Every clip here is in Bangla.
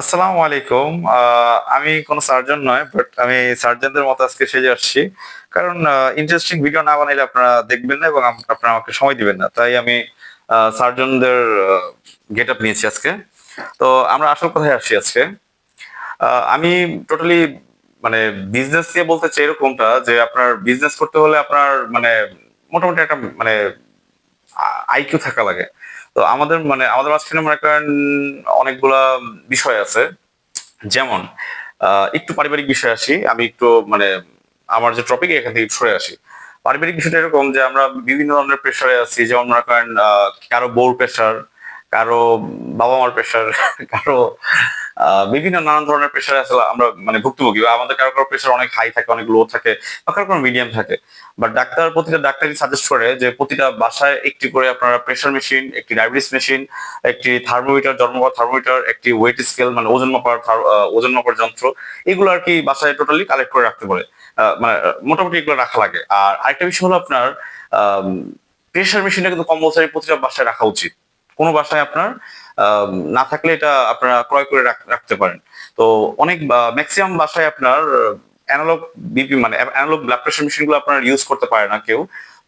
আসসালামু আলাইকুম। আমি কোনো সার্জন নয় বাট আমি সার্জনদের মতো আজকে সেজে আসছি। কারণ ইন্টারেস্টিং ভিডিও না বানাইলে আপনারা দেখবেন না এবং আপনারা আমাকে সময় দিবেন না। তাই আমি সার্জনদের গেট আপ নিয়েছি আজকে। তো আমরা আসল কথায় আসছি আজকে। আমি টোটালি মানে বিজনেস নিয়ে বলতে চাই এরকমটা যে আপনার বিজনেস করতে হলে আপনার মানে মোটামুটি একটা মানে আইকিউ থাকা লাগে। তো আমাদের মানে আমাদের মাঝখানে মনে করেন অনেকগুলা বিষয় আছে। যেমন একটু পারিবারিক বিষয় আসি, আমি একটু মানে আমার যে টপিক এখান থেকে সরে আসি। পারিবারিক বিষয়টা এরকম যে আমরা বিভিন্ন ধরনের প্রেশারে আছি, যেমন মনে করেন কারও বউর প্রেশার কারও বাবা মার প্রেশার কারও বিভিন্ন নানান ধরনের প্রেশার আসলে আমরা মানে ভুক্তভোগী বা আমাদের কারও কারও প্রেশার অনেক হাই থাকে, অনেক লো থাকে বা কারও কারও মিডিয়াম থাকে। বাট ডাক্তার প্রতিটা ডাক্তারই সাজেস্ট করে যে প্রতিটা বাসায় একটি করে আপনারা প্রেশার মেশিন একটি ডায়াবেটিস মেশিন একটি থার্মোমিটার জন্মগত থার্মোমিটার একটি ওয়েট স্কেল মানে ওজন মাপার ওজন মাপার যন্ত্র, এগুলো আর কি বাসায় টোটালি কালেক্ট করে রাখতে পারে। মানে মোটামুটি এগুলো রাখা লাগে। আর আরেকটা বিষয় হলো আপনার প্রেশার মেশিনটা কিন্তু কম্পালসারি প্রতিটা বাসায় রাখা উচিত। কোনো বাসায় আপনার না থাকলে এটা আপনারা ক্রয় করে রাখতে পারেন। তো অনেক ম্যাক্সিমাম বাসায় আপনার অ্যানালগ বিপি মানে অ্যানালগ ব্লাড প্রেশার মেশিনগুলো আপনার ইউজ করতে পারে না কেউ।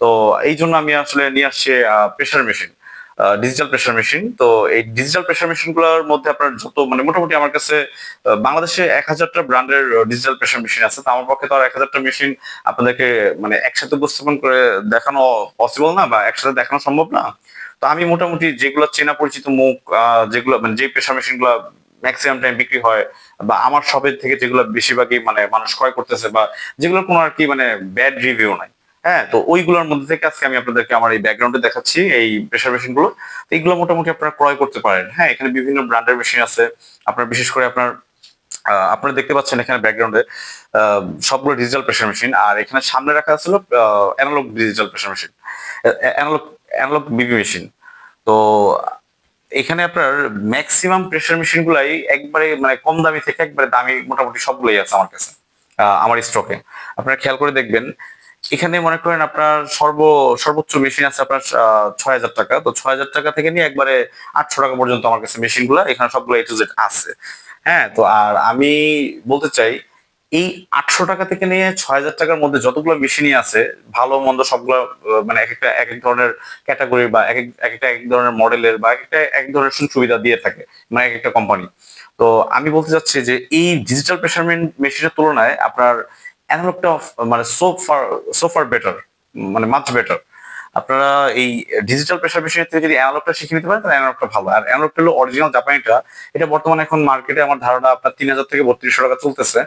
তো এই জন্য আমি আসলে নিয়ে আসছি pressure machine digital pressure machine তো এই ডিজিটাল প্রেশার মেশিনগুলোর মধ্যে আপনার যত মানে মোটামুটি আমার কাছে বাংলাদেশে এক হাজারটা ব্র্যান্ডের ডিজিটাল প্রেশার মেশিন আছে। তো আমার পক্ষে তো আর এক হাজারটা মেশিন আপনাদেরকে মানে একসাথে উপস্থাপন করে দেখানো পসিবল না, বা একসাথে দেখানো সম্ভব না। তো আমি মোটামুটি যেগুলো চেনা পরিচিত মুখ যেগুলো মানে যে প্রেশার মেশিনগুলো ম্যাক্সিমাম টাইম বিক্রি হয় বা আমার শপের থেকে যেগুলো বেশিরভাগই মানে মানুষ ক্রয় করতেছে বা যেগুলোর কোনো আর কি মানে ব্যাড রিভিউ নাই। হ্যাঁ তো ওইগুলোর মধ্যে থেকে আজকে আমি আপনাদেরকে আমার এই ব্যাকগ্রাউন্ডে দেখাচ্ছি, এই প্রেশার মেশিনগুলো। তো এইগুলো মোটামুটি আপনারা ক্রয় করতে পারেন। হ্যাঁ এখানে বিভিন্ন ব্র্যান্ডের মেশিন আছে। আপনার বিশেষ করে আপনার আপনারা দেখতে পাচ্ছেন এখানে ব্যাকগ্রাউন্ডে সবগুলো ডিজিটাল প্রেশার মেশিন আর এখানে সামনে রাখা ছিল analogue digital pressure machine analogue analogue BP machine তো এখানে আপনার ম্যাক্সিমাম প্রেশার মেশিন গুলাই একবারে মানে কম দামি থেকে একবারে দামি মোটামুটি সবগুলোই আছে আমার কাছে আমার স্টকে আপনারা খেয়াল করে দেখবেন, এখানে মনে করেন আপনার সর্ব, সর্বোচ্চ মেশিন আছে আপনার ছয় হাজার টাকা। তো ছয় হাজার টাকা থেকে নিয়ে একবারে আটশো টাকা পর্যন্ত আমার কাছে মেশিনগুলা, এখানে সবগুলো এ টু জেড আছে। হ্যাঁ তো আর আমি বলতে চাই এই আটশো টাকা থেকে নিয়ে ছয় হাজার টাকার মধ্যে যতগুলো মেশিনই আছে, ভালো, মন্দ সবগুলো মানে এক একটা, এক এক ধরনের ক্যাটাগরি বা এক এক- এক একটা এক ধরনের মডেলের বা এক একটা, এক ধরনের সুবিধা দিয়ে থাকে মানে এক একটা কোম্পানি তো আমি বলতে চাচ্ছি যে এই ডিজিটাল প্রেশারমেন্ট মেশিনের তুলনায় আপনার অ্যানালগটা মানে so far so far better মানে মাচ বেটার আপনারা এই ডিজিটাল প্রেশার মেশিনের থেকে যদি অ্যানালগটা শিখে নিতে পারেন, তাহলে অ্যানালগটা ভালো। আর অ্যানালগটা হলো অরিজিনাল জাপানিটা এটা বর্তমানে এখন মার্কেটে আমার ধারণা আপনার তিন হাজার থেকে বত্রিশশো টাকা চলতেছে।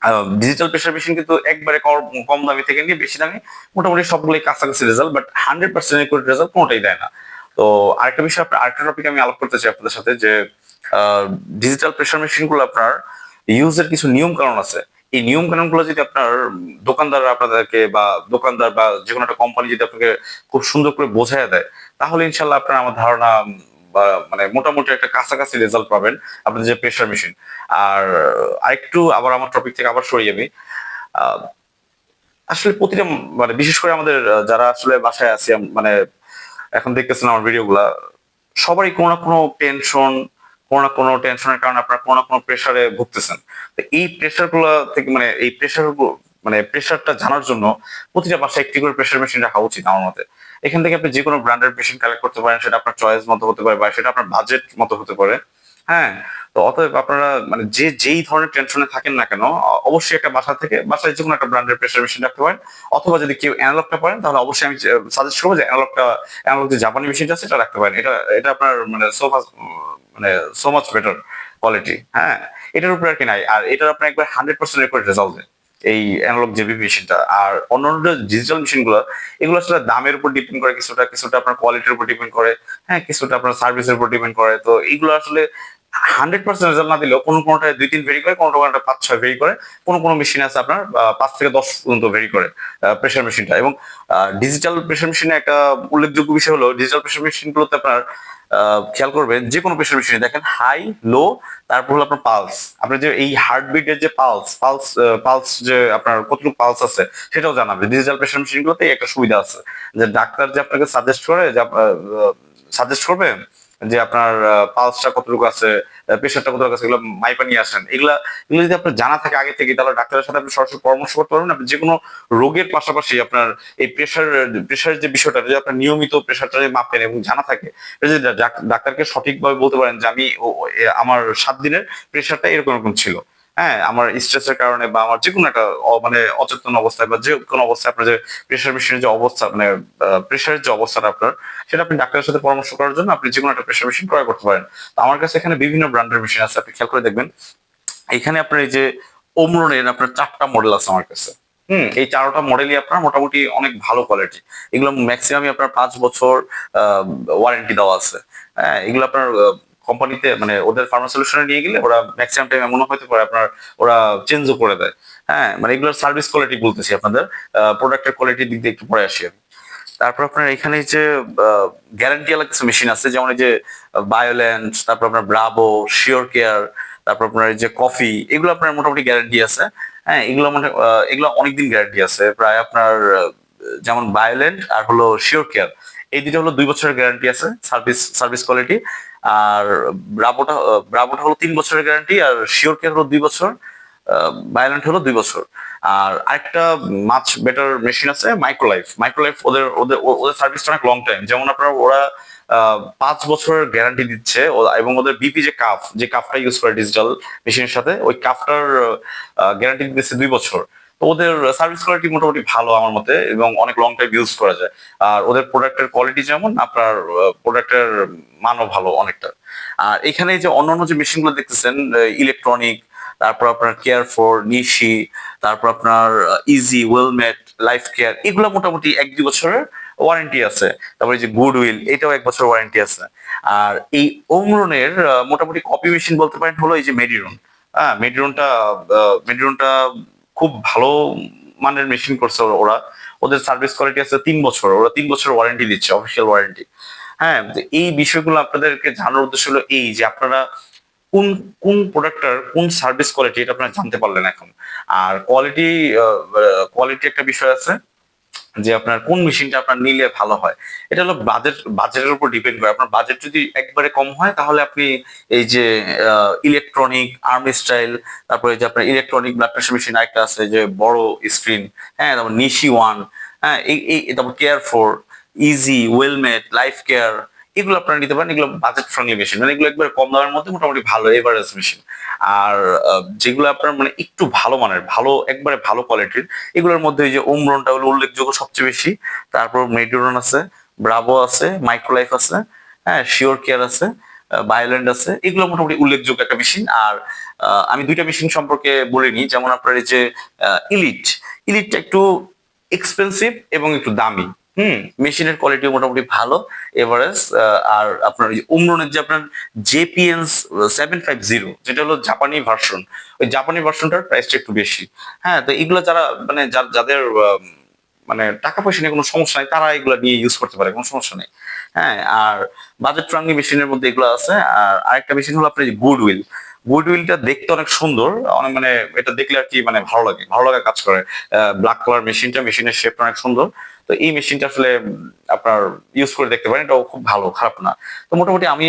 আর ডিজিটাল প্রেশার মেশিন কিন্তু একবারে কম- দামি থেকে নিয়ে বেশি দামি। মোটামুটি সবগুলোই কাছাকাছি result but hundred percent result কোনোটাই দেয় না। তো আরেকটা বিষয়, আপনার আরেকটা টপিক আমি আলাপ করতে চাই আপনাদের সাথে যে ডিজিটাল প্রেশার মেশিনগুলো আপনার ইউজের কিছু নিয়ম কানুন আছে। এই নিয়ম কানুনগুলো যদি আপনার দোকানদার আপনাদেরকে বা দোকানদার বা যে কোনো একটা কোম্পানি যদি আপনাকে খুব সুন্দর করে বোঝায় দেয়, তাহলে ইনশাল্লাহ আপনার আমার ধারণা, বা মানে মোটামুটি একটা কাছাকাছি রেজাল্ট পাবেন আপনাদের যে প্রেশার মেশিন আর আরেকটু আবার আমার টপিক থেকে আবার সরিয়ে আমি আসলে প্রতিটা মানে বিশেষ করে আমাদের যারা আসলে বাসায় আছি মানে এখন দেখতেছেন আমার ভিডিও গুলা, সবারই কোনো না কোনো টেনশন কোনো কোনো টেনশনের কারণে আপনার কোনো কোনো প্রেশারে ভুগতেছেন। তো এই প্রেশারগুলো থেকে মানে এই প্রেশার মানে প্রেশারটা জানার জন্য প্রতিটা বাসায় একটি করে প্রেশার মেশিন রাখা উচিত আমার মতে। এখান থেকে আপনি যে কোনো ব্র্যান্ডের মেশিন কালেক্ট করতে পারেন, সেটা আপনার চয়েস মতো হতে পারে বা সেটা আপনার বাজেট মতো হতে পারে। হ্যাঁ? তো অতএব আপনারা মানে যে, যেই ধরনের টেনশনে থাকেন না কেন অবশ্যই একটা বাসা থেকে, বাসায় যে কোনো একটা ব্র্যান্ডের প্রেশার মেশিন রাখতে পারেন। অথবা যদি কেউ অ্যানালগটা পারেন, তাহলে অবশ্যই আমি সাজেস্ট করব যে অ্যানালগটা অ্যানালগ যে জাপানি মেশিনটা আছে সেটা রাখতে পারেন। এটা এটা আপনার মানে সো মানে সো মাচ বেটার কোয়ালিটি হ্যাঁ? এটার উপরে আর কি নাই। আর এটার আপনার একবার হান্ড্রেড পার্সেন্ট রেকর্ড রেজাল্ট এই অ্যানালগ জেবি মেশিনটা আর অন্যান্য ডিজিটাল মেশিনগুলো, এগুলো আসলে দামের উপর ডিপেন্ড করে, কিছুটা কিছুটা আপনার কোয়ালিটির উপর ডিপেন্ড করে হ্যাঁ? কিছুটা আপনার সার্ভিসের উপর ডিপেন্ড করে। তো এইগুলো আসলে হান্ড্রেড পার্সেন্ট রেজাল্ট না দিলেও কোনো কোনোটায় দুই, তিন ভেরি করে, কোনো কোনোটা পাঁচ, ছয় ভেরি করে, কোনো কোনো মেশিন আছে আপনার পাঁচ থেকে দশ পর্যন্ত ভেরি করে প্রেশার মেশিনটা এবং ডিজিটাল প্রেশার মেশিনে একটা উল্লেখযোগ্য বিষয় হলো ডিজিটাল প্রেশার মেশিনগুলোতে আপনার খেয়াল করবেন যে কোনো প্রেশার মেশিনে দেখেন হাই লো তারপর হলো আপনার পালস আপনার যে এই হার্টবিটের যে পালস পালস পালস যে আপনার কতটুকু পালস আছে, সেটাও জানাবে ডিজিটাল প্রেশার মেশিনগুলোতে একটা সুবিধা আছে যে ডাক্তার যে আপনাকে সাজেস্ট করে যে সাজেস্ট করবে যে আপনার পালসটা কতটুকু আছে প্রেশারটা কতটুকু আছে, এগুলো মাইপা নিয়ে আসেন। এগুলা, এগুলো যদি আপনার জানা থাকে আগে থেকে, তাহলে ডাক্তারের সাথে আপনি সরাসরি পরামর্শ করতে পারবেন। আপনি যে কোনো রোগের পাশাপাশি আপনার এই প্রেশার প্রেশারের যে বিষয়টা যদি আপনার নিয়মিত প্রেশারটা যদি মাপেন এবং জানা থাকে যদি ডাক- ডাক্তারকে সঠিকভাবে বলতে পারেন যে আমি আমার সাত দিনের প্রেশারটা এরকম এরকম ছিল। হ্যাঁ আমার স্ট্রেসের কারণে বা আমার যে কোনো একটা মানে অচেতন অবস্থায় বা যে কোনো অবস্থায় আপনার যে প্রেশার মেশিনের যে অবস্থা মানে প্রেশারের যে অবস্থাটা আপনার, সেটা আপনি ডাক্তারের সাথে পরামর্শ করার জন্য আপনি যে কোনো একটা প্রেশার মেশিন ক্রয় করতে পারেন। তো আমার কাছে এখানে বিভিন্ন ব্র্যান্ডের মেশিন আছে, আপনি খেয়াল করে দেখবেন। এখানে আপনার এই যে ওমরনের আপনার চারটা মডেল আছে আমার কাছে। হুম, এই চারটা মডেলই আপনার মোটামুটি অনেক ভালো কোয়ালিটি এগুলো ম্যাক্সিমামই আপনার পাঁচ বছর ওয়ারেন্টি দেওয়া আছে। হ্যাঁ এগুলো আপনার কোম্পানিতে মানে ওদের ফার্মা সলিউশনে নিয়ে গেলে ওরা ম্যাক্সিমাম টাইম এমন হতে পারে আপনার ওরা চেঞ্জও করে দেয়। হ্যাঁ মানে এগুলোর সার্ভিস কোয়ালিটি বলতেছি আপনাদের। প্রোডাক্টের কোয়ালিটির দিক দিয়ে একটু পরে আসি আমি। তারপর আপনার এখানে যে গ্যারান্টি আলাদা কিছু মেশিন আছে, যেমন এই যে বায়োল্যান্ড তারপর আপনার ব্রাভো শিওর কেয়ার তারপর আপনার যে কফি এগুলো আপনার মোটামুটি গ্যারান্টি আছে। হ্যাঁ এগুলো মানে এগুলো অনেকদিন গ্যারান্টি আছে। প্রায় আপনার যেমন বায়োল্যান্ড আর হলো শিওর কেয়ার এই দুটো হলো দুই বছরের গ্যারান্টি আছে সার্ভিস সার্ভিস কোয়ালিটি আর ব্রাভোটা আহ, ব্রাভোটা হলো তিন বছরের গ্যারান্টি আর শিওর কেয়ার হলো দুই বছর ভায়োলেন্ট হলো দুই বছর। আর আরেকটা মাছ বেটার মেশিন আছে মাইক্রোলাইফ মাইক্রোলাইফ ওদের ওদের ওদের সার্ভিসটা অনেক লং টাইম যেমন আপনার ওরা পাঁচ বছরের গ্যারান্টি দিচ্ছে এবং ওদের বিপি যে কাফ যে কাফটা ইউজ করে ডিজিটাল মেশিনের সাথে ওই কাফটার গ্যারান্টি দিচ্ছে দুই বছর। তো ওদের সার্ভিস কোয়ালিটি মোটামুটি ভালো আমার মতে এবং অনেক লং টাইম ইউজ করা যায়। আর ওদের প্রোডাক্টের কোয়ালিটি যেমন, আপনার প্রোডাক্টের মানও ভালো অনেকটা। আর এখানে যে অন্যান্য যে মেশিনগুলো দেখতেছেন ইলেকট্রনিক তারপর আপনার কেয়ার ফর নিশি তারপর আপনার ইজি ওয়েলমেট লাইফ কেয়ার এগুলো মোটামুটি এক দুই বছরের ওয়ারেন্টি আছে। তারপরে যে গুড উইল এটাও এক বছর ওয়ারেন্টি আছে। আর এই ওমরনের মোটামুটি কপি মেশিন বলতে পারেন হলো এই যে মেডিরন হ্যাঁ মেডিরনটা মেডিরনটা খুব ভালো মানের মেশিন করছে ওরা- ওদের সার্ভিস কোয়ালিটি আছে তিন বছর, ওরা তিন বছর ওয়ারেন্টি দিচ্ছে অফিসিয়াল ওয়ারেন্টি হ্যাঁ এই বিষয়গুলো আপনাদেরকে জানার উদ্দেশ্য হলো এই যে আপনারা কোন কোন প্রোডাক্টটার কোন সার্ভিস কোয়ালিটি এটা আপনারা জানতে পারলেন এখন। আর কোয়ালিটি কোয়ালিটি একটা বিষয় আছে। যে আপনার কোন মেশিনটা আপনার নিলে ভালো হয়। এটা হলো বাজেট, বাজেটের উপর ডিপেন্ড করে। আপনার বাজেট যদি একবারে কম হয়, তাহলে আপনি এই যে ইলেকট্রনিক আর্মি স্টাইল তারপরে যে আপনার ইলেকট্রনিক ব্লাড প্রেশার মেশিন আরেকটা আছে, যে বড় স্ক্রিন হ্যাঁ তারপর নিশি ওয়ান হ্যাঁ এই তারপর care four easy Wellmate life care এগুলো আপনারা নিতে পারেন, এগুলো বাজেট ফ্রেন্ডলি মেশিন মানে এগুলো একবার কম দামের মধ্যে মোটামুটি ভালো এভারেজ মেশিন আর যেগুলো আপনার মানে একটু ভালো মানের, ভালো, একবারে ভালো কোয়ালিটির এগুলোর মধ্যে এই যে ওমরনটা হলো উল্লেখযোগ্য সবচেয়ে বেশি। তারপর মেডিরন আছে ব্রাভো আছে মাইক্রোলাইফ আছে হ্যাঁ শিওর কেয়ার আছে বায়োল্যান্ড আছে, এগুলো মোটামুটি উল্লেখযোগ্য একটা মেশিন আর আমি দুইটা মেশিন সম্পর্কে বলিনি যেমন আপনার এই যে ইলিট ইলিটটা একটু এক্সপেন্সিভ এবং একটু দামি। হুম। মেশিনের কোয়ালিটি মোটামুটি ভালো। এভারেজ আর আপনার উমরনের যে আপনার জেপিএনস সেভেন ফাইভ জিরো যেটা হলো জাপানি ভার্সন ওই জাপানি ভার্সনটার প্রাইসটা একটু বেশি। হ্যাঁ তো এগুলো যারা মানে যাদের মানে টাকা পয়সা নিয়ে কোনো সমস্যা নেই, তারা এগুলো নিয়ে ইউজ করতে পারে, কোনো সমস্যা নেই। হ্যাঁ আর বাজেট ফ্রেন্ডলি মেশিনের মধ্যে এগুলো আছে। আর আরেকটা মেশিন হলো আপনার গুড উইল গুড উইলটা দেখতে অনেক সুন্দর। অনেক মানে এটা দেখলে আর কি মানে ভালো লাগে, ভালো লাগা কাজ করে। ব্ল্যাক কালার মেশিনটা মেশিনের শেপটা অনেক সুন্দর। তো এই মেশিনটা আসলে আপনার ইউজ করে দেখতে পারেন, এটাও খুব ভালো, খারাপ না। তো মোটামুটি আমি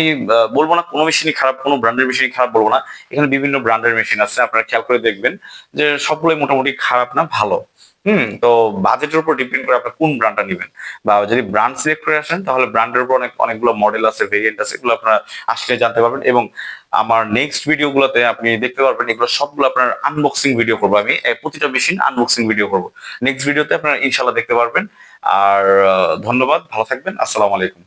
বলব না কোনো মেশিনই খারাপ, কোনো ব্র্যান্ডের মেশিনই খারাপ বলব না। এখানে বিভিন্ন ব্র্যান্ডের মেশিন আছে, আপনারা খেয়াল করে দেখবেন যে সবগুলোই মোটামুটি খারাপ না, ভালো। হুম, তো বাজেটের উপর ডিপেন্ড করে আপনার কোন ব্র্যান্ডটা নেবেন। বা যদি ব্র্যান্ড সিলেক্ট করে আসেন, তাহলে ব্র্যান্ডের উপর অনেক, অনেকগুলো মডেল আছে ভেরিয়েন্ট আছে, এগুলো আপনারা আসলে জানতে পারবেন। এবং আমার নেক্সট ভিডিও গুলোতে আপনি দেখতে পারবেন, এগুলো সবগুলো আপনার আনবক্সিং ভিডিও করব আমি। প্রতিটা মেশিন আনবক্সিং ভিডিও করব। নেক্সট ভিডিওতে আপনারা ইনশাল্লাহ দেখতে পারবেন। আর ধন্যবাদ, ভালো থাকবেন। আসসালামু আলাইকুম।